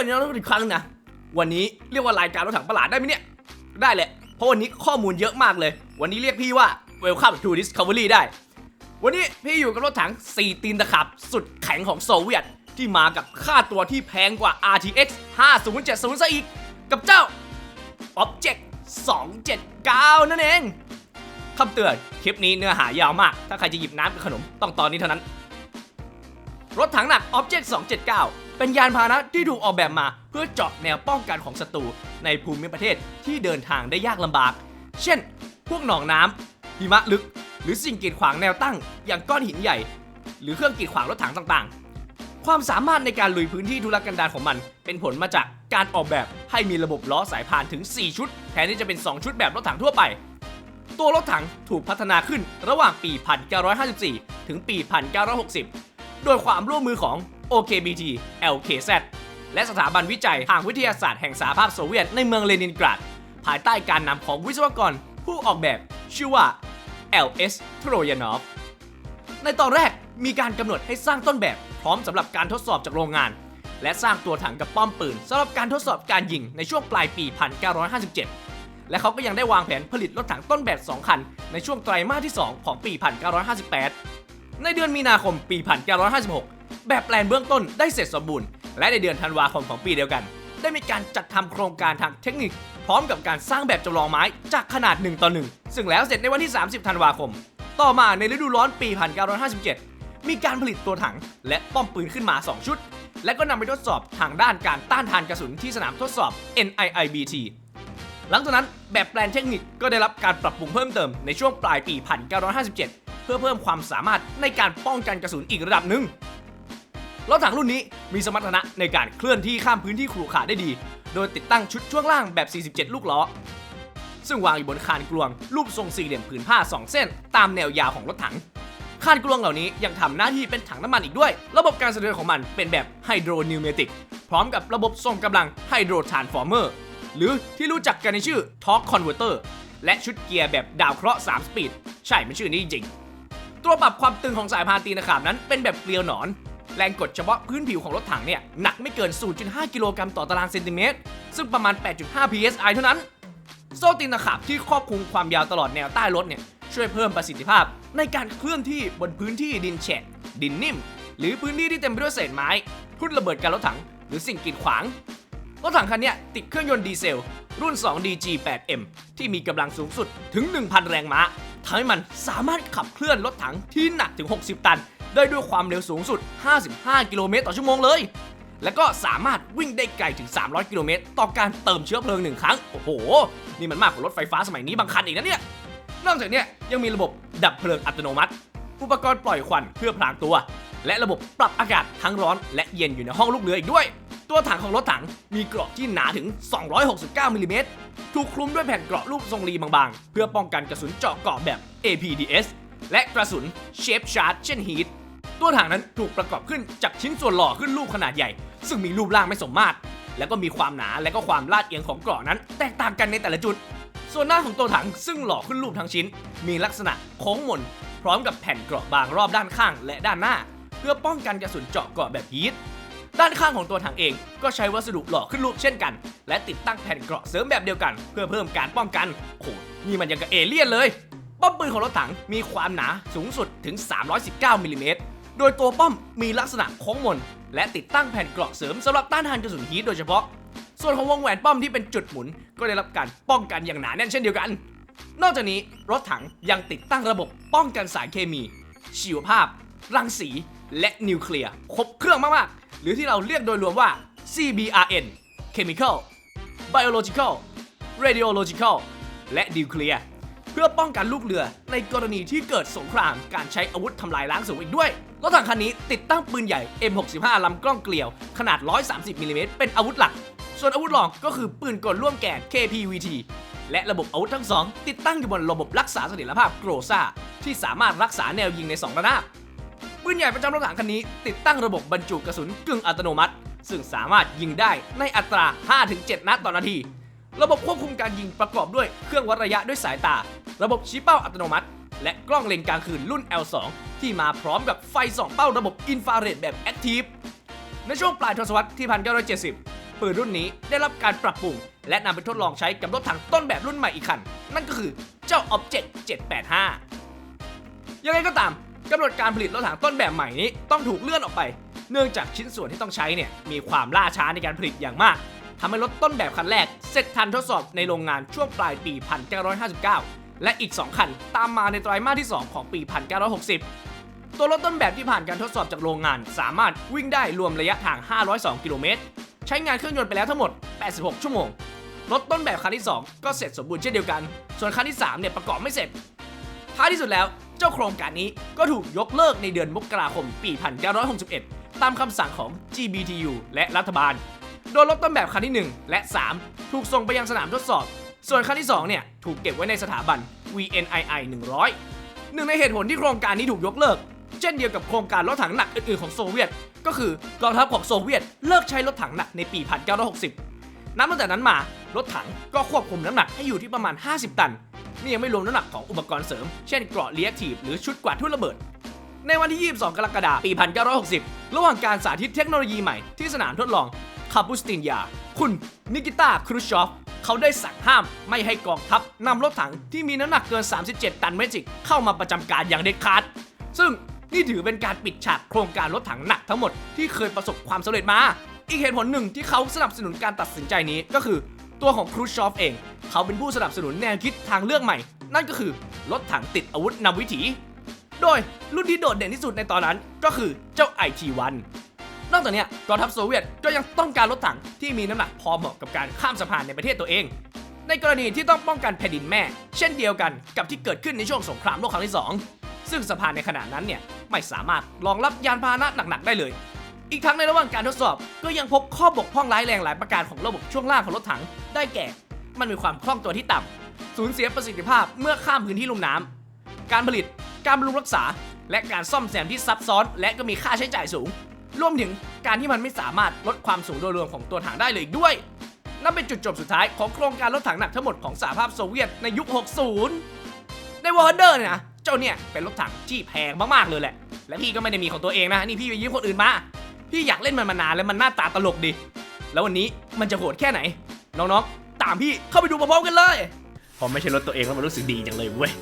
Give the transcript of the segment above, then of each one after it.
วัสดีน้องอีกครั้งนะ วันนี้เรียกว่ารายการรถถังประหลาดได้ไหมเนี่ย ได้แหละ เพราะวันนี้ข้อมูลเยอะมากเลย วันนี้เรียกพี่ว่า Welcome to Discovery ได้ วันนี้พี่อยู่กับรถถัง 4 ตีนตะขับ สุดแข็งของโซเวียต ที่มากับค่าตัวที่แพงกว่า RTX 5070ซะอีก กับเจ้า Object 279 นั่นเองคำเตือน คลิปนี้เนื้อหายาวมาก ถ้าใครจะหยิบน้ำกับขนม ต้องตอนนี้เท่านั้น รถถังหนัก Object 279 เป็นยานพาหนะที่ถูกออกแบบมา เพื่อเจาะแนวป้องกันของศัตรูในภูมิประเทศที่เดินทางได้ยากลำบาก เช่น พวกหนองน้ำหิมะลึก หรือสิ่งกีดขวางแนวตั้ง อย่างก้อนหินใหญ่ หรือเครื่องกีดขวางรถถังต่างๆ ความสามารถในการลุยพื้นที่ทุรกันดารของมัน เป็นผลมาจากการออกแบบให้มีระบบล้อสายพานถึง 4 ชุด แทนที่จะเป็น 2 ชุดแบบรถถังทั่วไป ตัวรถถังถูกพัฒนาขึ้นระหว่างปี 1954 ถึงปี 1960 โดยความร่วมมือของ OKBT LKZ และสถาบันวิจัยทางวิทยาศาสตร์แห่งสหภาพโซเวียตในเมืองเลนินกราด ภายใต้การนำของวิศวกรผู้ออกแบบชื่อว่า LS Troyanov ในตอนแรกมีการกำหนดให้สร้างต้นแบบพร้อมสำหรับการทดสอบจากโรงงาน และสร้างตัวถังกับป้อมปืนสำหรับการทดสอบการยิงในช่วงปลายปี 1957 และเขาก็ยังได้วางแผนผลิตรถถังต้นแบบ 2 คัน ในช่วงไตรมาสที่ 2 ของปี 1958 ในเดือนมีนาคมปี 1956 แบบแปลนเบื้องต้นได้เสร็จสมบูรณ์ และในเดือนธันวาคมของปีเดียวกัน ได้มีการจัดทำโครงการทางเทคนิค พร้อมกับการสร้างแบบจำลองไม้จากขนาด1ต่อ1ซึ่งแล้วเสร็จในวันที่ 30 ธันวาคม ต่อมาในฤดูร้อนปี 1957 มีการผลิตตัวถังและป้อมปืนขึ้นมา 2 ชุด และก็นำไปทดสอบทางด้านการต้านทานกระสุนที่สนามทดสอบ NIIBT หลังจากนั้นแบบแปลนเทคนิคก็ได้รับการปรับปรุงเพิ่มเติมในช่วงปลายปี 1957 เพื่อเพิ่มความสามารถในการป้องกันกระสุนอีกระดับหนึ่ง รถถังรุ่นนี้มีสมรรถนะในการเคลื่อนที่ข้ามพื้นที่ขรุขระได้ดี โดยติดตั้งชุดช่วงล่างแบบ 47 ลูกล้อ ซึ่งวางอยู่บนคานกลวง รูปทรงสี่เหลี่ยมผืนผ้า 2 เส้น ตามแนวยาวของรถถัง คานกลวงเหล่านี้ยังทำหน้าที่เป็นถังน้ำมันอีกด้วย ระบบการสะเทือนของมันเป็นแบบไฮโดรนิวเมติกพร้อมกับระบบส่งกำลังไฮโดรทรานฟอร์เมอร์หรือที่รู้จักกันในชื่อ Torque Converter และชุดเกียร์แบบดาวเคราะห์3สปีด ใช่มันชื่อนี้จริง ตัวปรับความตึงของสายพานตีนขาบนั้นเป็นแบบเกลียวหนอน แรงกดเฉพาะพื้นผิวของรถถังเนี่ยหนักไม่เกิน 0.5 กิโลกรัมต่อตารางเซนติเมตร ซึ่งประมาณ 8.5 psi เท่านั้น โซ่ตีนตะขาบที่ครอบคลุมความยาวตลอดแนวใต้รถเนี่ยช่วยเพิ่มประสิทธิภาพ ในการเคลื่อนที่บนพื้นที่ดินแฉะดินนิ่ม หรือพื้นที่ที่เต็มไปด้วยเศษไม้ทุ่นระเบิดการรถถัง หรือสิ่งกีดขวางรถถังคันนี้ติดเครื่องยนต์ดีเซล รุ่น 2DG8M ที่มีกำลังสูงสุดถึง 1,000 แรงม้าทำให้มันสามารถขับเคลื่อนรถถังที่หนักถึง 60 ตัน ได้ด้วยความเร็วสูงสุด 55 กิโลเมตรต่อชั่วโมงเลย และก็สามารถวิ่งได้ไกลถึง 300 กิโลเมตรต่อการเติมเชื้อเพลิงหนึ่งครั้ง โอ้โห นี่มันมากกว่ารถไฟฟ้าสมัยนี้บางคันอีกนะเนี่ย นอกจากนี้ยังมีระบบดับเพลิงอัตโนมัติ อุปกรณ์ปล่อยควันเพื่อพรางตัว และระบบปรับอากาศทั้งร้อน และเย็นอยู่ในห้องลูกเรืออีกด้วย ตัวถังของรถถังมีเกราะที่หนาถึง 269มิลลิเมตรถูกคลุมด้วยแผ่นเกราะรูปทรงรีบางๆ เพื่อป้องกันกระสุนเจาะเกราะแบบ APDS และกระสุน Shape Charge เช่น Heat ตัวถังนั้นถูกประกอบขึ้นจากชิ้นส่วนหล่อขึ้นรูปขนาดใหญ่ ซึ่งมีรูปร่างไม่สมมาตร แล้วก็มีความหนาและก็ความลาดเอียงของเกราะนั้น แตกต่างกันในแต่ละจุด ส่วนหน้าของตัวถังซึ่งหล่อขึ้นรูปทั้งชิ้น มีลักษณะโค้งมน พร้อมกับแผ่นเกราะบางรอบด้านข้างและด้านหน้า เพื่อป้องกันกระสุนเจาะเกราะแบบฮีทด้านข้างของตัวถังเองก็ใช้วัสดุหล่อขึ้นรูปเช่นกัน และติดตั้งแผ่นเกราะเสริมแบบเดียวกัน เพื่อเพิ่มการป้องกันโอ้โหนี่มันยังกับเอเลี่ยนเลยป้อมปืนของรถถังมีความหนาสูงสุดถึง 319มิลลิเมตร โดยตัวป้อมมีลักษณะโค้งมน และติดตั้งแผ่นเกราะเสริมสำหรับต้านทานกระสุนฮีทโดยเฉพาะ ส่วนของวงแหวนป้อมที่เป็นจุดหมุน ก็ได้รับการป้องกันอย่างหนาแน่นเช่นเดียวกัน นอกจากนี้รถถังยังติดตั้งระบบป้องกันสารเคมี ชีวภาพ รังสี และนิวเคลียร์ครบเครื่องมากๆ หรือที่เราเรียกโดยรวมว่า CBRN Chemical Biological Radiological และ Nuclear เพื่อป้องกันลูกเรือในกรณีที่เกิดสงครามการใช้อาวุธทำลายล้างสูงอีกด้วย รถถังคันนี้ติดตั้งปืนใหญ่ M65 ลำกล้องเกลียว ขนาด 130มิลลิเมตรเป็นอาวุธหลัก ส่วนอาวุธรองก็คือปืนกลร่วมแกน KPVT และระบบอาวุธทั้งสองติดตั้งอยู่บนระบบรักษาเสถียรภาพโกรซาที่สามารถรักษาแนวยิงในสองระนาบปืนใหญ่ประจำรถถังคันนี้ ติดตั้งระบบบรรจุกระสุนกึ่งอัตโนมัติ ซึ่งสามารถยิงได้ในอัตรา 5-7 นัดต่อนาที ระบบควบคุมการยิงประกอบด้วยเครื่องวัดระยะด้วยสายตา ระบบชี้เป้าอัตโนมัติ และกล้องเลนกลางคืนรุ่น L2 ที่มาพร้อมกับไฟส่องเป้าระบบอินฟราเรดแบบแอคทีฟในช่วงปลายทศวรรษที่ 1970 ปืนรุ่นนี้ได้รับการปรับปรุง และนำไปทดลองใช้กับรถถังต้นแบบรุ่นใหม่อีกคัน นั่นก็คือเจ้า Object 785 ยังไงก็ตามกำหนดการผลิตรถถังต้นแบบใหม่นี้ต้องถูกเลื่อนออกไป เนื่องจากชิ้นส่วนที่ต้องใช้เนี่ยมีความล่าช้าในการผลิตอย่างมากทำให้รถต้นแบบคันแรก เสร็จทันทดสอบในโรงงานช่วงปลายปี 1959 และอีก 2 คันตามมาในไตรมาสที่ 2 ของปี 1960 ตัวรถต้นแบบที่ผ่านการทดสอบจากโรงงาน สามารถวิ่งได้รวมระยะทาง 502 กิโลเมตร ใช้งานเครื่องยนต์ไปแล้วทั้งหมด 86 ชั่วโมง รถต้นแบบคันที่ 2 ก็เสร็จสมบูรณ์เช่นเดียวกัน ส่วนคันที่ 3 เนี่ยประกอบไม่เสร็จ ท้ายที่สุดแล้วเจ้าโครงการนี้ก็ถูกยกเลิกในเดือนมกราคมปี 1961 ตามคำสั่งของ GBTU และรัฐบาล โดยรถต้นแบบคันที่ 1 และ 3 ถูกส่งไปยังสนามทดสอบ ส่วนคันที่2เนี่ยถูกเก็บไว้ในสถาบัน VNII 100 หนึ่งในเหตุผลที่โครงการนี้ถูกยกเลิก เช่นเดียวกับโครงการรถถังหนักอื่นๆของโซเวียต ก็คือกองทัพของโซเวียตเลิกใช้รถถังหนักในปี 1960 นับตั้งแต่นั้นมารถถังก็ควบคุมน้ำหนักให้อยู่ที่ประมาณ 50 ตัน นี่ยังไม่รวมน้ำหนักของอุปกรณ์เสริม เช่นเกราะเลียกทีฟหรือชุดกวาดทุ่นระเบิด ในวันที่ 22 กรกฎาคม ปี 1960 ระหว่างการสาธิตเทคโนโลยีใหม่ที่สนามทดลอง คาปูสตินยา คุณนิกิตาครูชอฟเขาได้สั่งห้ามไม่ให้กองทัพนำรถถังที่มีน้ำหนักเกิน 37 ตันเมจิกเข้ามาประจำการอย่างเด็ดขาด ซึ่งนี่ถือเป็นการปิดฉากโครงการรถถังหนักทั้งหมดที่เคยประสบความสำเร็จมา อีกเหตุผลหนึ่งที่เขาสนับสนุนการตัดสินใจนี้ก็คือตัวของครูชอฟเอง เขาเป็นผู้สนับสนุนแนวคิดทางเลือกใหม่ นั่นก็คือรถถังติดอาวุธนำวิถี โดยรุ่นที่โดดเด่นที่สุดในตอนนั้นก็คือเจ้า IT-1 นอกจากนี้กองทัพโซเวียตก็ยังต้องการรถถังที่มีน้ำหนักพอเหมาะกับการข้ามสะพานในประเทศตัวเอง ในกรณีที่ต้องป้องกันแผ่นดินแม่ เช่นเดียวกันกับที่เกิดขึ้นในช่วงสงครามโลกครั้งที่ 2 ซึ่งสะพานในขณะนั้นเนี่ยไม่สามารถรองรับยานพาหนะหนักๆได้เลย อีกทั้งในระหว่างการทดสอบก็ยังพบข้อบกพร่องร้ายแรงหลายประการของระบบช่วงล่างของรถถัง ได้แก่ มันมีความคล่องตัวที่ต่ำสูญเสียประสิทธิภาพเมื่อข้ามพื้นที่ลุ่มน้ำการผลิต การบำรุงรักษา และการซ่อมแซมที่ซับซ้อน และก็มีค่าใช้จ่ายสูง รวมถึงการที่มันไม่สามารถลดความสูงโดยรวมของตัวถังได้เลยอีกด้วยนั่นเป็นจุดจบสุดท้ายของโครงการรถถังหนักทั้งหมดของสหภาพโซเวียตในยุค 60 ในวอร์เดอร์เนี่ยนะเจ้าเนี่ยเป็นรถถังที่แพงมากๆเลยแหละ และพี่ก็ไม่ได้มีของตัวเองนะนี่พี่ไปยืมคนอื่นมา พี่อยากเล่นมันมานานแล้วมันหน้าตาตลกดีแล้ววันนี้มันจะโหดแค่ไหน น้องๆ ตามพี่เข้าไปดูพร้อมๆกันเลยพอไม่ใช่รถตัวเองแล้วมันรู้สึกดีจังเลยเว้ย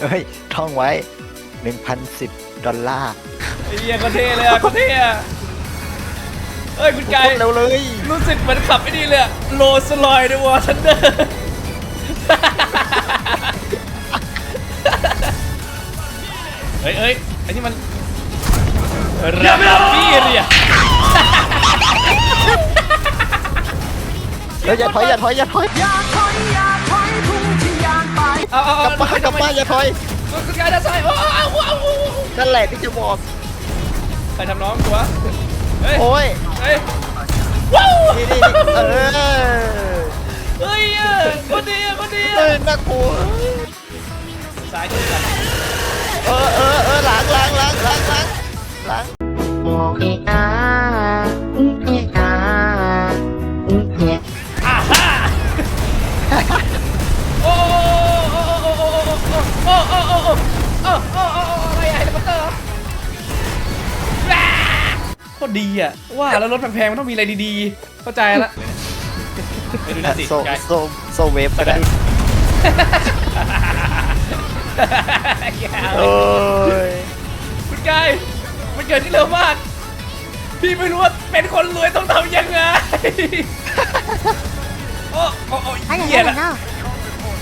เฮ้ยท่องไว้ 1,010 ดอลลาร์ไอ้เหี้ยก็เท่เลยอะก็เท่อะเอ้ยคุณไก่เร็วเลยรู้สึกเหมือนขับไอ้นี่เลยอะโลสลอยในวอร์ทันเดอร์เฮ้ยเอ้ยไอ้นี่มันราคาพี่เรียเฮ้ยอย่าถอยอย่าถอยอย่าถอยเอาเอากเอาลับบ้านกลับบ้านอย่าถอย คุณไก่ด้านซ้ายโอ้เอาเอาเอาเอานั่นแหละที่จะบอกใครทำน้องกูวะเฮ้ยโอ้ยเฮ้ยว้าวนี่นี่เออเฮ้ยอะคนดีอะคนดีเฮ้อะยน่ากลัวซ้ายที่กันเออเออเออหลังหลังหลังหลังหลังหลัง มองอีกนะ ดีอะว่าแล้วรถแพงๆมันต้องมีอะไรดีๆ เข้าใจละไปดูนั่นสิโซไกลโซโซเวฟก็ได้โอ้ยคุณกายมันเกิดที่เร็วมาก พี่ไม่รู้ว่าเป็นคนรวยต้องทำยังไง โอ้โอ้โอ้ I เหี้ย don't ละ know.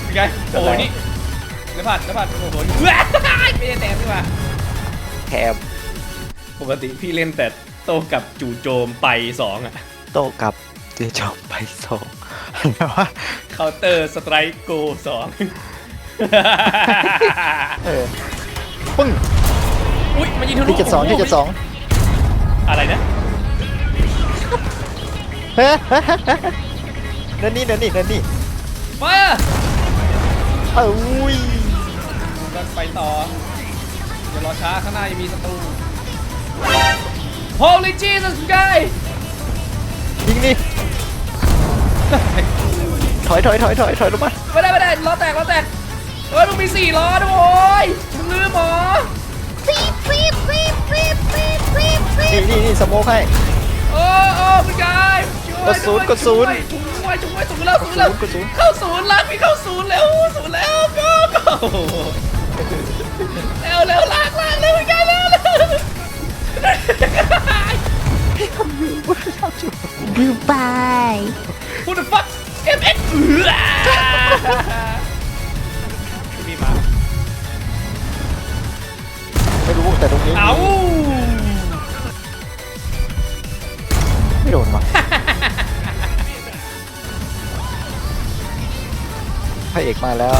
เป็นไงโอ้โหนี่แล้วผัดแล้วผัดโอ้โหนี่ว้ายไม่ใช่แต้มนี่หว่าแถมปกติพี่เล่นแต่ โตกับจู่โจมไปสองอะโตกับเจจอบไปสองอะไรวะเคาน์เตอร์สไตร์โกสองเออปึ้งอุ้ยมันยิงทะลุที่เจ็ดสองที่เจ็ดสองอะไรนะเฮ้ยเดินนี่เดินนี่เดินนี่มาเอ้ยกันไปต่ออย่ารอช้าข้างหน้ายังมีศัตรู Holy Jesus guy ยิงนี่ถอยถอยถอยถอยถอยลงมาไม่ได้ไม่ได้ล้อแตกล้อแตกเฮ้ยมึงมีสี่ล้อด้วยโว้ยมึงลืมเหรอ Beep, beep, beep, beep, beep, beep, นี่นี่นี่สโมกให้โอ้โอ้คุณกายช่วยกดศูนย์ด้วยกดศูนย์ช่วยช่วยศูนย์แล้วศูนย์แล้วกดศูนย์เข้าศูนย์ลากพี่เข้าศูนย์แล้วศูนย์แล้วก็ก็เร็วเร็วลากลากเร็วคุณกายเร็วเร็ว ดูไปพูดฟักเอ็มเอ็กซ์พี่มาไม่รู้แต่ตรงนี้เอาไม่โดนวะพระเอกมาแล้ว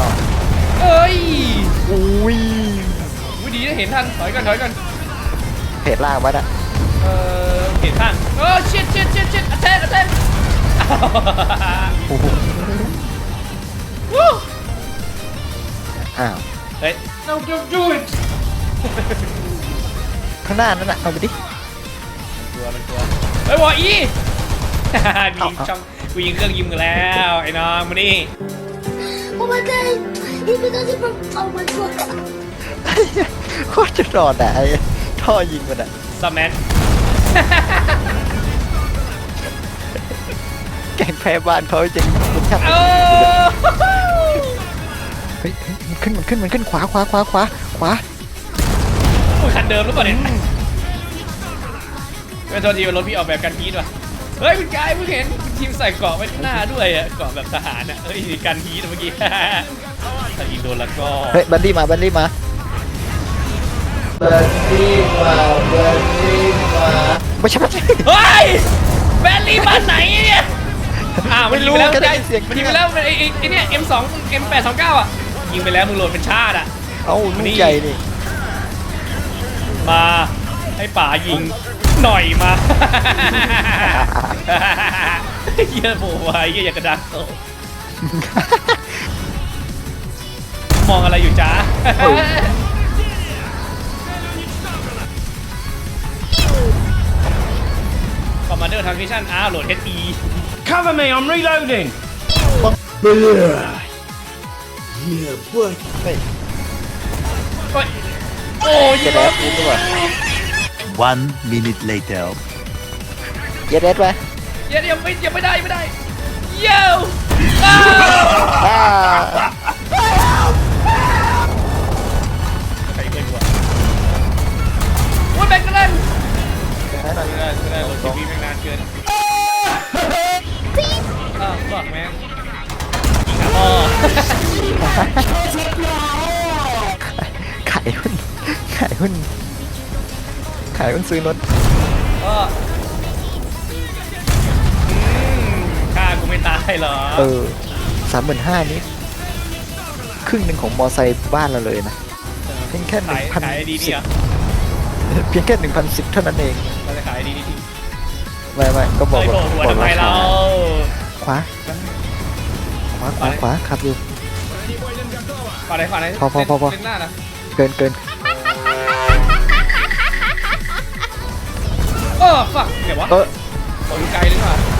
เอ้ยอุ้ยวิดีนะเห็นทันถอยกันถอยกัน เพจล่างไว้นะเออเห็นทันเออชิดชิดชิดชิดอัตแทกอัตแทกโอ้โหวู้อ้าว เฮ้ย no don't do it ข้างหน้านั่นน่ะเอาไปดิกลัวมันกลัวเฮ้ยวออี มียิงช่องกูยิงเครื่องยิมกันแล้วไอ้น้องมานี่ Oh my god even though they broke oh my god โคตรจะรอดอะไอ้ ท่อยิงมันอะสแมนแกงแพ้บ้านเขาจริงมันชักเออเฮ้ยเฮ้ยมันขึ้นมันขึ้นมันขึ้นขวาขวาขวาขวาขวาโอ้ยคันเดิมหรือเปล่าเนี่ยเป็นตัวทีมันรถพี่ออกแบบกันพีทว่ะ เฮ้ยคุณกายเพิ่งเห็นคุณทีมใส่เกราะไว้ข้างหน้าด้วยอะเกราะแบบทหารอะเฮ้ยกันพีทเมื่อกี้ ถ้ายิงโดนแล้วก็เฮ้ยบันดี้มาบันดี้มา บันดี้มาบันดี้มาไม่ใช่ไม่ใช่เฮ้ยแบลลี่บ้านไหนเนี่ยอ้าวมันยิงไปแล้วไม่รู้ก็ได้ใช่เสียงมันยิงไปแล้วไอ้ไอ้ไอ้เนี่ย M2 M829 อะยิงไปแล้วมึงโหลดเป็นชาติอะเอ้าลูกใหญ่นี่มาให้ป่ายิงหน่อยมาเยี่ยโบวายเยี่ยอยากกระดังโตมองอะไรอยู่จ๊ะ คอมมานเดอร์ทางมิชชั่นอ้าวโหลด HE Cover me, I'm reloading. เฮ้ยโอ้ยโอ้ยเย็ดแอดยิงด้วย One minute later. เย็ดแอดไปยังยังไม่ยังไม่ได้ยังไม่ได้เย้วอ้าวอ่าใครเกินกว่าโอ้ยแบงค์กันเล่นให้หน่อย ไม่ได้ไม่ได้รถทีวีแม่งนานเกินอ้าวบอกแม่งยิงหาพ่อขายหุ้นขายหุ้นขายหุ้นซื้อรถพ่อฆ่ากูไม่ตายเหรอเออสามหมื่นห้านี้ ครึ่งหนึ่งของมอไซค์บ้านเราเลยนะ เพียงแค่หนึ่งพันขายดีนี่เหรอ เพียงแค่หนึ่งพันสิบเท่านั้นเอง ไม่ไม่ก็บอกเฮ้ยว่าโผล่หัวบอกทำไมราเราคาขวาขวาขวาขวาขับอยู่ ฝ่าไหนฝ่าไหนพอพอพอพอเล่นหน้านะเกินเกินเออฝักเดี๋ยววะเออโอ้ยไกลเลยว่ะ